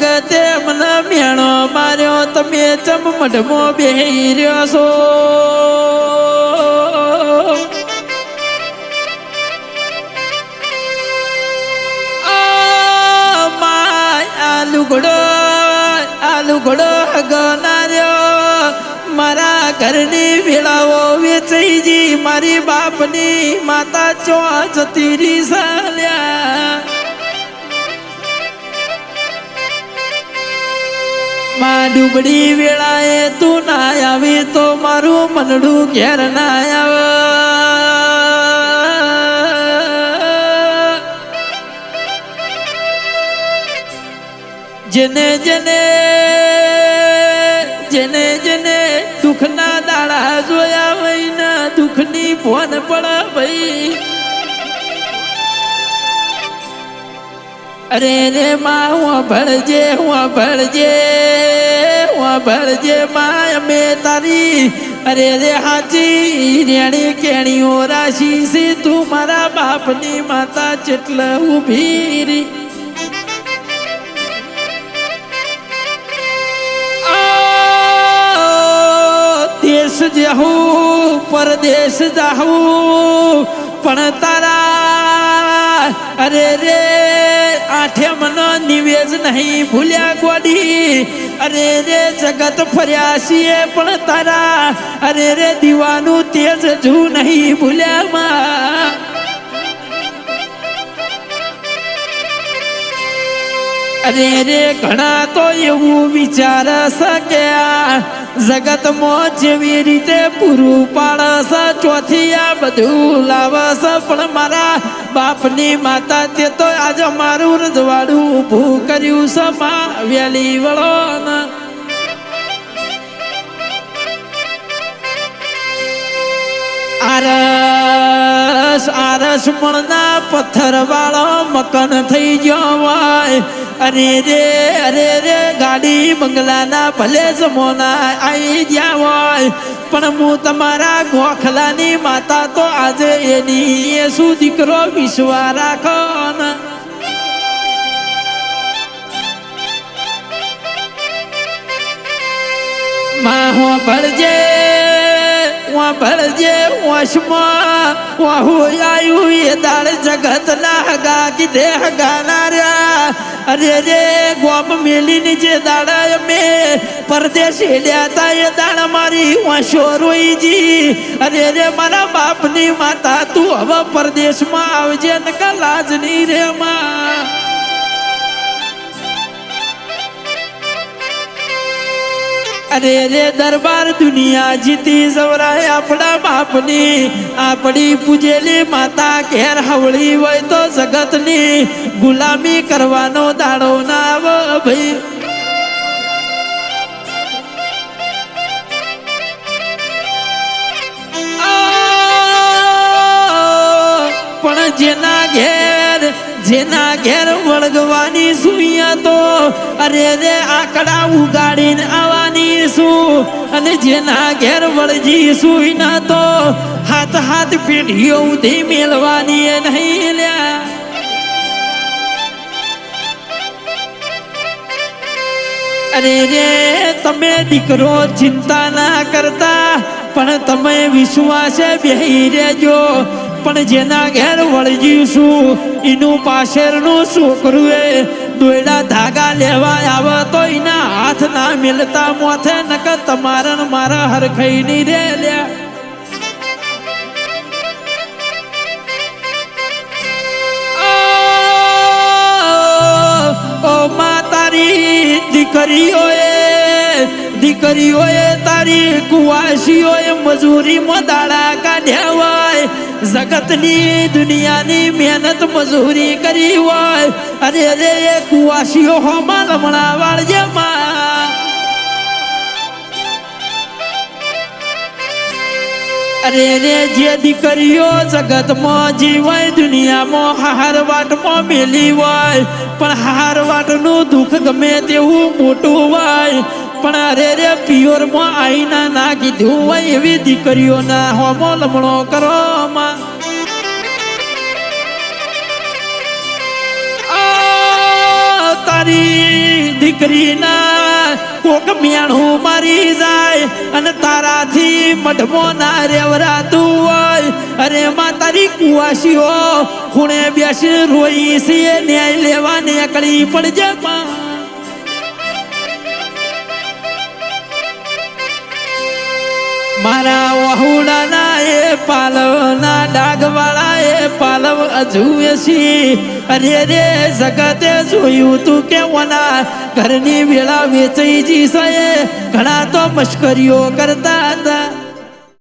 તમે બોલો ને જગતે મને મેણો માર્યો. તમે ચમ મઢમો બેહી રહ્યો છો? આ માય આ લુગડો આ લુગડો ગનાર્યો મારા ઘરની વેળાઓ વેચાઈજી મારી બાપની માતા ચો જતી રી સાલ્યા. માં ડુબડી વેળાએ તું ના આવી તો મારું મનડું ઘેર ના આવે. જેને જેને જેને જેને દુઃખના દાડા જોયા હોય ને દુઃખની ફોન પડા ભાઈ. અરે રે માં ભળજે ભળજે ભળજે માં, અમે તારી, અરે રે હાચી, રેણી કેણીઓ રાશી છે, તું મારા બાપની માતા ચેટલ ઊભી રી આ દેશ જાહું પરદેશ જાહું પણ તારા, અરે રે આઠે મનો નિવેજ નહીં, ભૂલ્યા ગોડી. અરે રે જગત ફર્યા છીએ પણ તારા. અરે રે દીવાનું તેજ જુ નહીં, ભૂલ્યા માં. અરે રે ઘણા તો એવું વિચાર શકે આ જગતમાં જેવી રીતે પૂરું પાડસ ચોથી આ બધું લાવસ પણ મારા બાપની માતા તે તો આજે મારું રજવાડું ઊભું કર્યું છે. મા વેલી વળો આરસ આરસ મણના પથ્થર વાળો મકન થઈ ગયો હોય. અરે રે અરે રે બંગલાના ભલે જમોના આવી ગયા હોય, પણ હું તમારા ગોખલાની માતા તો આજે એની શું દીકરો વિશ્વા રાખો ને માં હું ભળજે, વશમાં વાહુ આયુ એ દાળ જગત ના હગા કીધે હગા ના રહ્યા અરે રે ગોમ મેલીને જે દાડા અમે પરદેશ હેડ્યા તા એ દાડા મારી વાંશો રોઈજી અરે રે મારા બાપની માતા તું હવે પરદેશમાં આવજે ને કલાજની રે માં. અરે રે દરબાર દુનિયા જીતી સવરાય આપણા બાપની. આપણી પૂજેલી માતા ઘેર હવળી હોય તો જગતની. ગુલામી કરવાનો દાડો ના આવો ભાઈ. પણ જેના ઘેર જેના ઘેર વળગવાની સુઈયા તો અરે રે આકડા ઉગાડીને આવવાની શું અને જેના ઘેર વળજીશું એના તો હાથ હાથ પેઢીઓ ઉધી મેળવાની નહીં લ્યા. અરે રે, તમે દીકરો ચિંતા ના કરતા, પણ તમે વિશ્વાસે બેહી રહેજો. પણ જેના ઘેર વળજીશું એનું પાછળનું છોકરું એ દોયડા ધાગા લેવા આવે તો એના ના મિલતા મોથે નક તમારન મારા હરખાઈ નહીં રે મજૂરીમાં દાડા કાઢ્યા હોય. જગતની દુનિયાની મહેનત મજૂરી કરી હોય. અરે અરે કુવાસીઓ હોમાં લમણા વાળજે માં અરે રે જે દીકરીઓ જગતમાં જીવાય, દુનિયામાં હાર વાટમાં મેલી હોય. પણ હાર વાટનું દુઃખ ગમે તેવું મોટું હોય. પણ અરે રે પિયોરમાં આઈના ના કીધું હોય એવી દીકરીઓના હોમો લમણો કરો માં તારી દીકરીના કોક મેણું મારી જાય અને તારાથી મઢમો ના રેવરાતું હોય અરે માં તારી કુવાસીઓ ખૂણે બેસી રોઈ છે ન્યાય લેવા નીકળી પડજે માં મારા વહુડાના એ પાલવના ડાગવાળા પાલવ અજુએ છી અરે રે જગતે જોયું તું કેવાના ઘરની વેળા વેચાઈ જી છે ઘણા તો મશ્કરીઓ કરતા હતા.